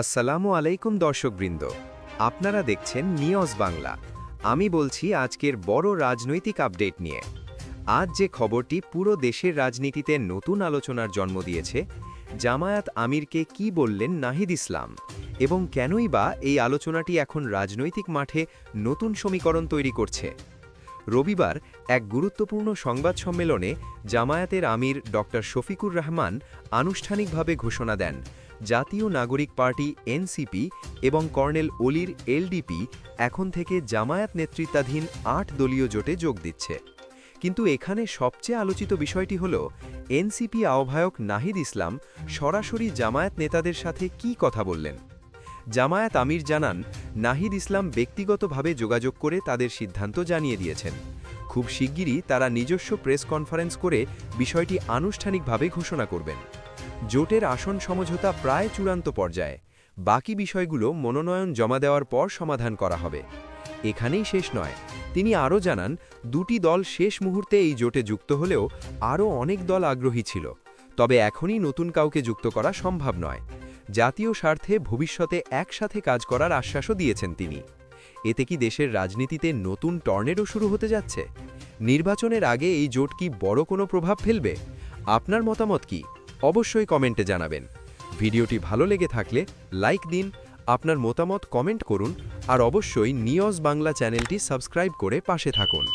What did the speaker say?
আসসালামু আলাইকুম দর্শকবৃন্দ। আপনারা দেখছেন নিয়জ বাংলা। আমি বলছি আজকের বড় রাজনৈতিক আপডেট নিয়ে। আজ যে খবরটি পুরো দেশের রাজনীতিতে নতুন আলোচনার জন্ম দিয়েছে, জামায়াত আমিরকে কি বললেন নাহিদ ইসলাম? এবং কেনই বা এই আলোচনাটি এখন রাজনৈতিক মাঠে নতুন সমীকরণ তৈরি করছে? রবিবার এক গুরুত্বপূর্ণ সংবাদ সম্মেলনে জামায়াতের আমির ড শফিকুর রহমান আনুষ্ঠানিকভাবে ঘোষণা দেন জাতীয় নাগরিক পার্টি এনসিপি এবং কর্নেল অলির এলডিপি এখন থেকে জামায়াত নেতৃত্বাধীন আট দলীয় জোটে যোগ দিচ্ছে। কিন্তু এখানে সবচেয়ে আলোচিত বিষয়টি হল, এনসিপি আহ্বায়ক নাহিদ ইসলাম সরাসরি জামায়াত নেতাদের সাথে কি কথা বললেন? জামায়াত আমির জানান, নাহিদ ইসলাম ব্যক্তিগতভাবে যোগাযোগ করে তাদের সিদ্ধান্ত জানিয়ে দিয়েছেন। খুব শিগগিরই তারা নিজস্ব প্রেস কনফারেন্স করে বিষয়টি আনুষ্ঠানিকভাবে ঘোষণা করবেন। জোটের আসন সমঝোতা প্রায় চূড়ান্ত পর্যায়ে। বাকি বিষয়গুলো মনোনয়ন জমা দেওয়ার পর সমাধান করা হবে। এখানেই শেষ নয়। তিনি আরও জানান, দুটি দল শেষ মুহূর্তে এই জোটে যুক্ত হলেও আরও অনেক দল আগ্রহী ছিল। তবে এখনই নতুন কাউকে যুক্ত করা সম্ভব নয়। জাতীয় স্বার্থে ভবিষ্যতে একসাথে কাজ করার আশ্বাসও দিয়েছেন তিনি। এতে কি দেশের রাজনীতিতে নতুন টর্নেডো শুরু হতে যাচ্ছে? নির্বাচনের আগে এই জোট কি বড় কোনো প্রভাব ফেলবে? আপনার মতামত কি? অবশ্যই কমেন্টে জানাবেন। ভিডিওটি ভালো লেগে থাকলে লাইক দিন, আপনার মতামত কমেন্ট করুন, আর অবশ্যই নিউজ বাংলা চ্যানেলটি সাবস্ক্রাইব করে পাশে থাকুন।